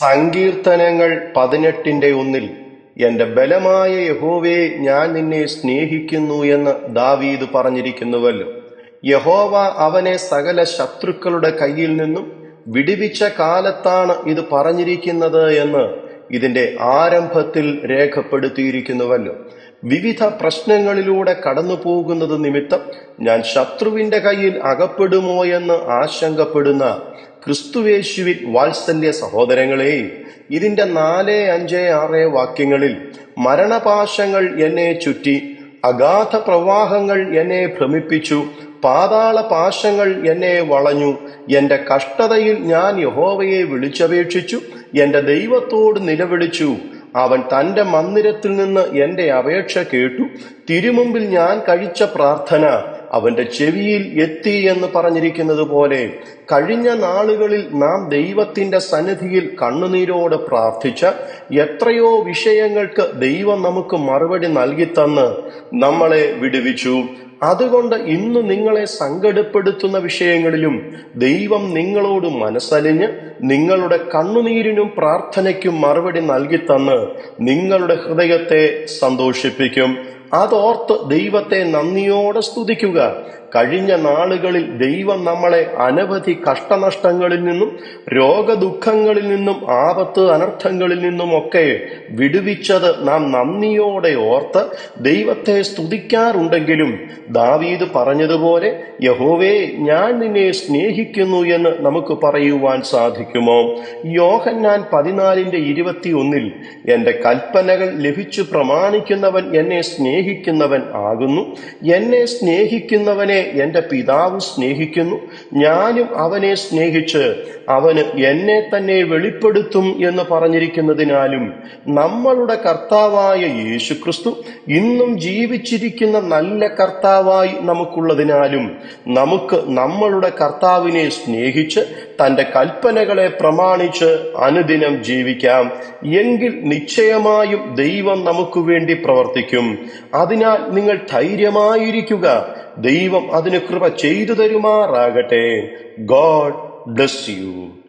സങ്കീർത്തനങ്ങൾ പതിനെട്ടിന്റെ ഒന്നിൽ എന്റെ ബലമായ യഹോവേ ഞാൻ നിന്നെ സ്നേഹിക്കുന്നു എന്ന് ദാവീദ് പറഞ്ഞിരിക്കുന്നുവല്ലോ. യഹോവ അവനെ സകല ശത്രുക്കളുടെ കയ്യിൽ നിന്നും വിടിവിച്ച കാലത്താണ് ഇത് പറഞ്ഞിരിക്കുന്നത് എന്ന് ഇതിന്റെ ആരംഭത്തിൽ രേഖപ്പെടുത്തിയിരിക്കുന്നുവല്ലോ. വിവിധ പ്രശ്നങ്ങളിലൂടെ കടന്നു പോകുന്നത് നിമിത്തം ഞാൻ ശത്രുവിന്റെ കയ്യിൽ അകപ്പെടുമോ എന്ന് ആശങ്കപ്പെടുന്ന ക്രിസ്തുവേശുവിൽ വാത്സല്യ സഹോദരങ്ങളെ ഇതിന്റെ നാല് അഞ്ച് ആറ് വാക്യങ്ങളിൽ മരണപാശങ്ങൾ എന്നെ ചുറ്റി അഗാധ പ്രവാഹങ്ങൾ എന്നെ ഭ്രമിപ്പിച്ചു പാതാള പാശങ്ങൾ എന്നെ വളഞ്ഞു എന്റെ കഷ്ടതയിൽ ഞാൻ യഹോവയെ വിളിച്ചപേക്ഷിച്ചു എന്റെ ദൈവത്തോട് നിലവിളിച്ചു. അവൻ തന്റെ മന്ദിരത്തിൽ നിന്ന് എന്റെ അപേക്ഷ കേട്ടു. തിരുമുമ്പിൽ ഞാൻ കഴിച്ച പ്രാർത്ഥന അവന്റെ ചെവിയിൽ എത്തി എന്ന് പറഞ്ഞിരിക്കുന്നത് പോലെ കഴിഞ്ഞ നാളുകളിൽ നാം ദൈവത്തിന്റെ സന്നിധിയിൽ കണ്ണുനീരോട് പ്രാർത്ഥിച്ച എത്രയോ വിഷയങ്ങൾക്ക് ദൈവം നമുക്ക് മറുപടി നൽകി തന്ന് നമ്മളെ വിടുവിച്ചു. അതുകൊണ്ട് ഇന്ന് നിങ്ങളെ സങ്കടപ്പെടുത്തുന്ന വിഷയങ്ങളിലും ദൈവം നിങ്ങളോട് മനസ്സലിഞ്ഞ് നിങ്ങളുടെ കണ്ണുനീരിനും പ്രാർത്ഥനയ്ക്കും മറുപടി നൽകി തന്ന് നിങ്ങളുടെ ഹൃദയത്തെ സന്തോഷിപ്പിക്കും. അതോർത്ത് ദൈവത്തെ നന്ദിയോടെ സ്തുതിക്കുക. കഴിഞ്ഞ നാളുകളിൽ ദൈവം നമ്മളെ അനവധി കഷ്ടനഷ്ടങ്ങളിൽ നിന്നും രോഗദുഃഖങ്ങളിൽ നിന്നും ആപത്ത് അനർത്ഥങ്ങളിൽ നിന്നും ഒക്കെ വിടുവിച്ചത് നാം നന്ദിയോടെ ഓർത്ത് ദൈവത്തെ സ്തുതിക്കാറുണ്ടെങ്കിലും ദാവീദ് പറഞ്ഞതുപോലെ യഹോവേ ഞാൻ നിന്നെ സ്നേഹിക്കുന്നു എന്ന് നമുക്ക് പറയുവാൻ സാധിക്കുമോ? യോഹന്നാൻ പതിനാലിന്റെ ഇരുപത്തി ഒന്നിൽ എന്റെ കൽപ്പനകൾ ലഭിച്ചു പ്രമാണിക്കുന്നവൻ എന്നെ സ്നേഹിക്കുന്നവൻ ആകുന്നു. എന്നെ സ്നേഹിക്കുന്നവനെ എന്റെ പിതാവ് സ്നേഹിക്കുന്നു. ഞാനും അവനെ സ്നേഹിച്ച് അവന് എന്നെ തന്നെ വെളിപ്പെടുത്തും എന്ന് പറഞ്ഞിരിക്കുന്നതിനാലും നമ്മളുടെ കർത്താവായ യേശുക്രിസ്തു ഇന്നും ജീവിച്ചിരിക്കുന്ന നല്ല കർത്താവായി നമുക്കുള്ളതിനാലും നമുക്ക് നമ്മളുടെ കർത്താവിനെ സ്നേഹിച്ച് തന്റെ കൽപ്പനകളെ പ്രമാണിച്ച് അനുദിനം ജീവിക്കാം. എങ്കിൽ നിശ്ചയമായും ദൈവം നമുക്ക് വേണ്ടി പ്രവർത്തിക്കും. അതിനാൽ നിങ്ങൾ ധൈര്യമായിരിക്കുക. ദൈവം അതിന് കൃപ ചെയ്തു തരുമാറാകട്ടെ. God bless you.